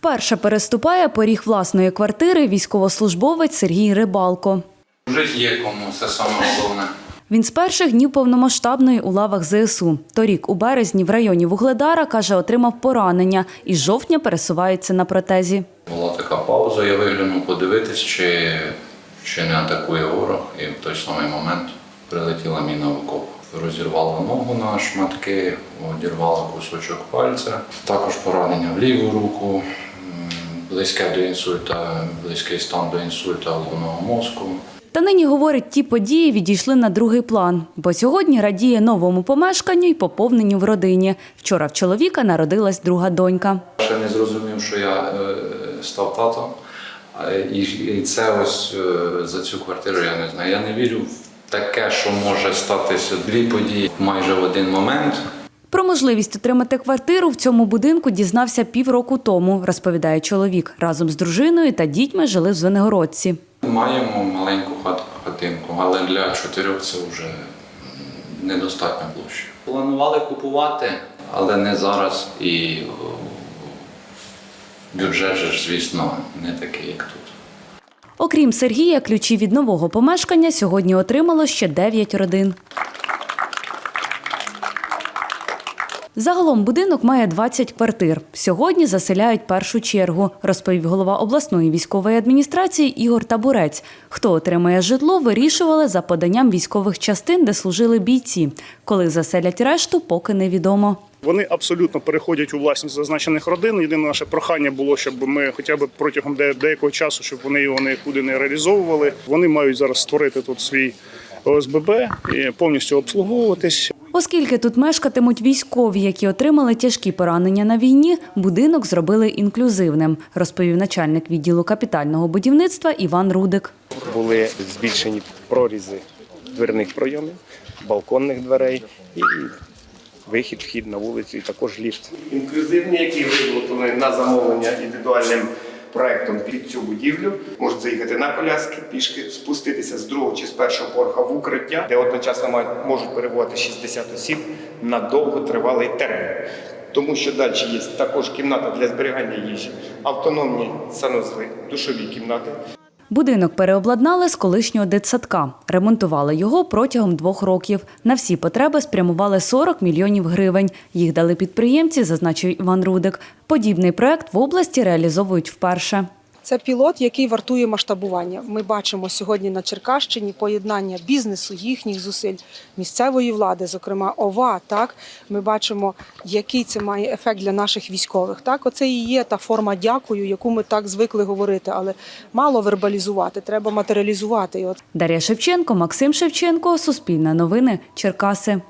Вперше переступає поріг власної квартири військовослужбовець Сергій Рибалко. Жити є кому, це саме головне. Він з перших днів повномасштабної у лавах ЗСУ. Торік у березні в районі Вугледара, каже, отримав поранення і з жовтня пересувається на протезі. Була така пауза, я виглянув подивитись, чи, чи не атакує ворог. І в той самий момент прилетіла міна в окоп. Розірвала ногу на шматки, одірвала кусочок пальця. Також поранення в ліву руку, близьке до інсульта, близький стан до інсульта головного мозку. Та нині говорить, ті події відійшли на другий план, бо сьогодні радіє новому помешканню і поповненню в родині. Вчора в чоловіка народилась друга донька. Ще не зрозумів, що я е, став татом. І це ось е, за цю квартиру я не знаю. Я не вірю в таке, що може статися дві події майже в один момент. Про можливість отримати квартиру в цьому будинку дізнався півроку тому, розповідає чоловік. Разом з дружиною та дітьми жили в Звенигородці. Маємо маленьку хат, хатинку, але для чотирьох це вже м, недостатня площа. Планували купувати, але не зараз. І бюджет же ж, звісно, не такий, як тут. Окрім Сергія, ключі від нового помешкання сьогодні отримало ще 9 родин. Загалом будинок має 20 квартир. Сьогодні заселяють першу чергу, розповів голова обласної військової адміністрації Ігор Табурець. Хто отримає житло, вирішували за поданням військових частин, де служили бійці. Коли заселять решту, поки невідомо. Вони абсолютно переходять у власність зазначених родин. Єдине наше прохання було, щоб ми хоча б протягом деякого часу, щоб вони його нікуди не реалізовували. Вони мають зараз створити тут свій ОСББ і повністю обслуговуватись. Оскільки тут мешкатимуть військові, які отримали тяжкі поранення на війні, будинок зробили інклюзивним, розповів начальник відділу капітального будівництва Іван Рудик. були збільшені прорізи дверних пройомів, балконних дверей і вихід, вхід на вулицю, і також ліфт. Інклюзивні, які виготовлені на замовлення індивідуальним проектом під цю будівлю, можуть заїхати на коляски, пішки, спуститися з другого чи з першого поверха в укриття, де одночасно мають- можуть перебувати 60 осіб на довготривалий термін. Тому що далі є також кімната для зберігання їжі, автономні санузли, душові кімнати. Будинок переобладнали з колишнього дитсадка. Ремонтували його протягом двох років. На всі потреби спрямували 40 мільйонів гривень. Їх дали підприємці, зазначив Іван Рудик. Подібний проект в області реалізовують вперше. Це пілот, який вартує масштабування. Ми бачимо сьогодні на Черкащині поєднання бізнесу, їхніх зусиль, місцевої влади, зокрема ОВА. Так ми бачимо, який це має ефект для наших військових. Так, оце і є та форма дякую, яку ми так звикли говорити, але мало вербалізувати, треба матеріалізувати. Дар'я Шевченко, Максим Шевченко, Суспільне новини, Черкаси.